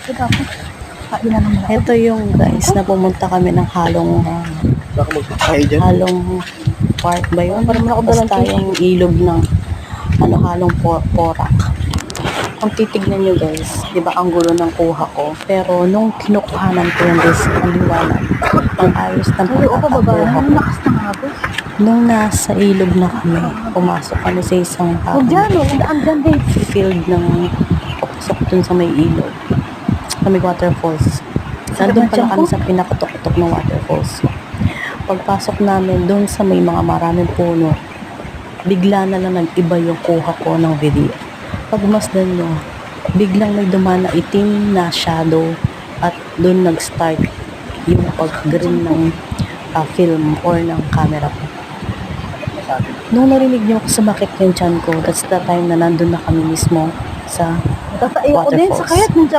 Ito dapat. Kain na naman. Ito yung guys na pumunta kami ng halong dyan. halong park ba yun? Parang ako Basta yung ilog ng ano halong por porak. Kung titignan nyo guys, di ba ang gulo ng kuha ko? Pero nung kinukuhanan ko yung guys, ang liwanag, ang ayos ng pagkakakuha ko. Nung nasa ilog na kami, pumasok kami sa isang Huwag um, field ng papasok dun sa may ilog. Sa may waterfalls. Nandun pala kami sa pinakatok-tok ng waterfalls. Pagpasok namin dun sa may mga maraming puno, bigla na lang nag-iba yung kuha ko ng video. Pagmasdan nyo, biglang may dumaan na itim na shadow at dun nag-start yung pag-green ng ah, film or ng camera ko. Nung narinig niyo ako sumakit yung chan ko, that's the time na nandun na kami mismo sa Tataiyak ko din sa kayat. Nandiyan